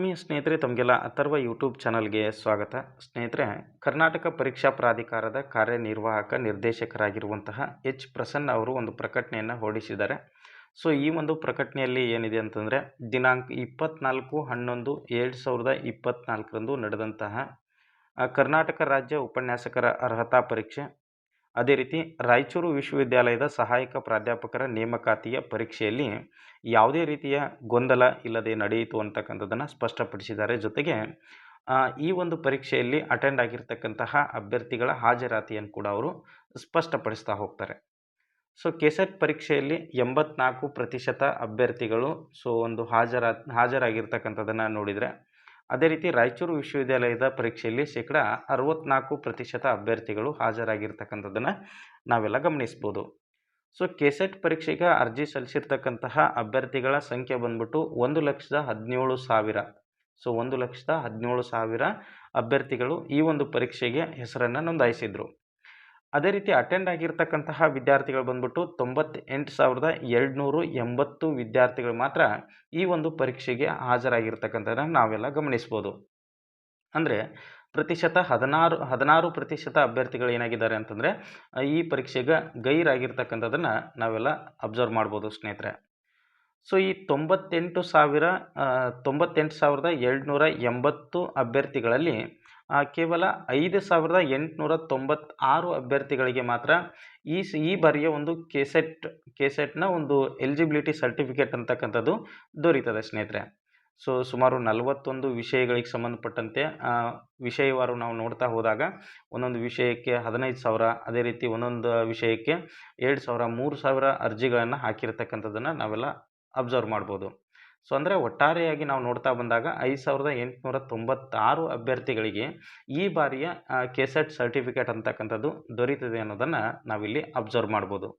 ಆತ್ಮೀಯ ಸ್ನೇಹಿತರೆ, ತಮಗೆಲ್ಲ ಅಥರ್ವ ಯೂಟ್ಯೂಬ್ ಚಾನಲ್ಗೆ ಸ್ವಾಗತ. ಸ್ನೇಹಿತರೆ, ಕರ್ನಾಟಕ ಪರೀಕ್ಷಾ ಪ್ರಾಧಿಕಾರದ ಕಾರ್ಯನಿರ್ವಾಹಕ ನಿರ್ದೇಶಕರಾಗಿರುವಂತಹ ಎಚ್. ಪ್ರಸನ್ನ ಅವರು ಒಂದು ಪ್ರಕಟಣೆಯನ್ನು ಹೊರಡಿಸಿದ್ದಾರೆ. ಸೊ, ಈ ಒಂದು ಪ್ರಕಟಣೆಯಲ್ಲಿ ಏನಿದೆ ಅಂತಂದರೆ, ದಿನಾಂಕ ಇಪ್ಪತ್ನಾಲ್ಕು ಹನ್ನೊಂದು ಎರಡು ಸಾವಿರದ ಇಪ್ಪತ್ತ್ನಾಲ್ಕರಂದು ನಡೆದಂತಹ ಕರ್ನಾಟಕ ರಾಜ್ಯ ಉಪನ್ಯಾಸಕರ ಅರ್ಹತಾ ಪರೀಕ್ಷೆ ಅದೇ ರೀತಿ ರಾಯಚೂರು ವಿಶ್ವವಿದ್ಯಾಲಯದ ಸಹಾಯಕ ಪ್ರಾಧ್ಯಾಪಕರ ನೇಮಕಾತಿಯ ಪರೀಕ್ಷೆಯಲ್ಲಿ ಯಾವುದೇ ರೀತಿಯ ಗೊಂದಲ ಇಲ್ಲದೆ ನಡೆಯಿತು ಅಂತಕ್ಕಂಥದ್ದನ್ನು ಸ್ಪಷ್ಟಪಡಿಸಿದ್ದಾರೆ. ಜೊತೆಗೆ ಈ ಒಂದು ಪರೀಕ್ಷೆಯಲ್ಲಿ ಅಟೆಂಡ್ ಆಗಿರ್ತಕ್ಕಂತಹ ಅಭ್ಯರ್ಥಿಗಳ ಹಾಜರಾತಿಯನ್ನು ಕೂಡ ಅವರು ಸ್ಪಷ್ಟಪಡಿಸ್ತಾ ಹೋಗ್ತಾರೆ. ಸೊ, ಕೆಸೆಟ್ ಪರೀಕ್ಷೆಯಲ್ಲಿ ಎಂಬತ್ನಾಲ್ಕು ಪ್ರತಿಶತ ಅಭ್ಯರ್ಥಿಗಳು ಸೊ, ಒಂದು ಹಾಜರಾ, ಹಾಜರಾಗಿರ್ತಕ್ಕಂಥದ್ದನ್ನು ನೋಡಿದರೆ ಅದೇ ರೀತಿ ರಾಯಚೂರು ವಿಶ್ವವಿದ್ಯಾಲಯದ ಪರೀಕ್ಷೆಯಲ್ಲಿ ಶೇಕಡ ಅರವತ್ನಾಲ್ಕು ಪ್ರತಿಶತ ಅಭ್ಯರ್ಥಿಗಳು ಹಾಜರಾಗಿರ್ತಕ್ಕಂಥದ್ದನ್ನು ನಾವೆಲ್ಲ ಗಮನಿಸ್ಬೋದು. ಸೊ, ಕೆಸೆಟ್ ಪರೀಕ್ಷೆಗೆ ಅರ್ಜಿ ಸಲ್ಲಿಸಿರ್ತಕ್ಕಂತಹ ಅಭ್ಯರ್ಥಿಗಳ ಸಂಖ್ಯೆ ಬಂದ್ಬಿಟ್ಟು ಒಂದು ಲಕ್ಷದ ಹದಿನೇಳು ಸಾವಿರ. ಸೊ, ಒಂದು ಲಕ್ಷದ ಹದಿನೇಳು ಸಾವಿರ ಅಭ್ಯರ್ಥಿಗಳು ಈ ಒಂದು ಪರೀಕ್ಷೆಗೆ ಹೆಸರನ್ನು ನೋಂದಾಯಿಸಿದರು. ಅದೇ ರೀತಿ ಅಟೆಂಡ್ ಆಗಿರ್ತಕ್ಕಂತಹ ವಿದ್ಯಾರ್ಥಿಗಳು ಬಂದ್ಬಿಟ್ಟು ತೊಂಬತ್ತೆಂಟು ಸಾವಿರದ ಎರಡುನೂರು ಎಂಬತ್ತು ವಿದ್ಯಾರ್ಥಿಗಳು ಮಾತ್ರ ಈ ಒಂದು ಪರೀಕ್ಷೆಗೆ ಹಾಜರಾಗಿರ್ತಕ್ಕಂಥದ್ದನ್ನು ನಾವೆಲ್ಲ ಗಮನಿಸ್ಬೋದು. ಅಂದರೆ ಪ್ರತಿಶತ ಹದಿನಾರು ಹದಿನಾರು ಪ್ರತಿಶತ ಅಭ್ಯರ್ಥಿಗಳು ಏನಾಗಿದ್ದಾರೆ ಅಂತಂದರೆ, ಈ ಪರೀಕ್ಷೆಗೆ ಗೈರಾಗಿರ್ತಕ್ಕಂಥದ್ದನ್ನು ನಾವೆಲ್ಲ ಅಬ್ಸರ್ವ್ ಮಾಡ್ಬೋದು ಸ್ನೇಹಿತರೆ. ಸೊ ಈ ತೊಂಬತ್ತೆಂಟು ಸಾವಿರ ತೊಂಬತ್ತೆಂಟು ಸಾವಿರದ ಏಳ್ನೂರ ಎಂಬತ್ತು ಅಭ್ಯರ್ಥಿಗಳಲ್ಲಿ ಕೇವಲ ಐದು ಸಾವಿರದ ಎಂಟುನೂರ ತೊಂಬತ್ತಾರು ಅಭ್ಯರ್ಥಿಗಳಿಗೆ ಮಾತ್ರ ಈ ಸ್, ಈ ಬಾರಿಯ ಒಂದು ಕೆಸೆಟ್, ಕೆಸೆಟ್ನ ಒಂದು ಎಲಿಜಿಬಿಲಿಟಿ ಸರ್ಟಿಫಿಕೇಟ್ ಅಂತಕ್ಕಂಥದ್ದು ದೊರೀತದೆ ಸ್ನೇಹಿತರೆ. ಸೊ, ಸುಮಾರು ನಲವತ್ತೊಂದು ವಿಷಯಗಳಿಗೆ ಸಂಬಂಧಪಟ್ಟಂತೆ ವಿಷಯವಾರು ನಾವು ನೋಡ್ತಾ ಹೋದಾಗ ಒಂದೊಂದು ವಿಷಯಕ್ಕೆ ಹದಿನೈದು ಸಾವಿರ, ಅದೇ ರೀತಿ ಒಂದೊಂದು ವಿಷಯಕ್ಕೆ ಎರಡು ಸಾವಿರ, ಮೂರು ಸಾವಿರ ಅರ್ಜಿಗಳನ್ನು ಹಾಕಿರ್ತಕ್ಕಂಥದ್ದನ್ನು ನಾವೆಲ್ಲ ಅಬ್ಸರ್ವ್ ಮಾಡ್ಬೋದು. ಸೊ ಅಂದರೆ ಒಟ್ಟಾರೆಯಾಗಿ ನಾವು ನೋಡ್ತಾ ಬಂದಾಗ ಐದು ಸಾವಿರದ ಎಂಟುನೂರ ತೊಂಬತ್ತಾರು ಅಭ್ಯರ್ಥಿಗಳಿಗೆ ಈ ಬಾರಿಯ ಕೆಸೆಟ್ ಸರ್ಟಿಫಿಕೇಟ್ ಅಂತಕ್ಕಂಥದ್ದು ದೊರೀತದೆ ಅನ್ನೋದನ್ನು ನಾವಿಲ್ಲಿ ಅಬ್ಸರ್ವ್ ಮಾಡ್ಬೋದು.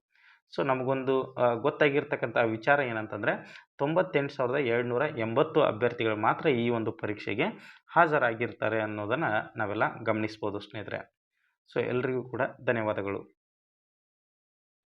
ಸೊ ನಮಗೊಂದು ಗೊತ್ತಾಗಿರ್ತಕ್ಕಂಥ ವಿಚಾರ ಏನಂತಂದರೆ ತೊಂಬತ್ತೆಂಟು ಸಾವಿರದ ಏಳ್ನೂರ ಎಂಬತ್ತು ಅಭ್ಯರ್ಥಿಗಳು ಮಾತ್ರ ಈ ಒಂದು ಪರೀಕ್ಷೆಗೆ ಹಾಜರಾಗಿರ್ತಾರೆ ಅನ್ನೋದನ್ನು ನಾವೆಲ್ಲ ಗಮನಿಸ್ಬೋದು ಸ್ನೇಹಿತರೆ. ಸೊ ಎಲ್ರಿಗೂ ಕೂಡ ಧನ್ಯವಾದಗಳು.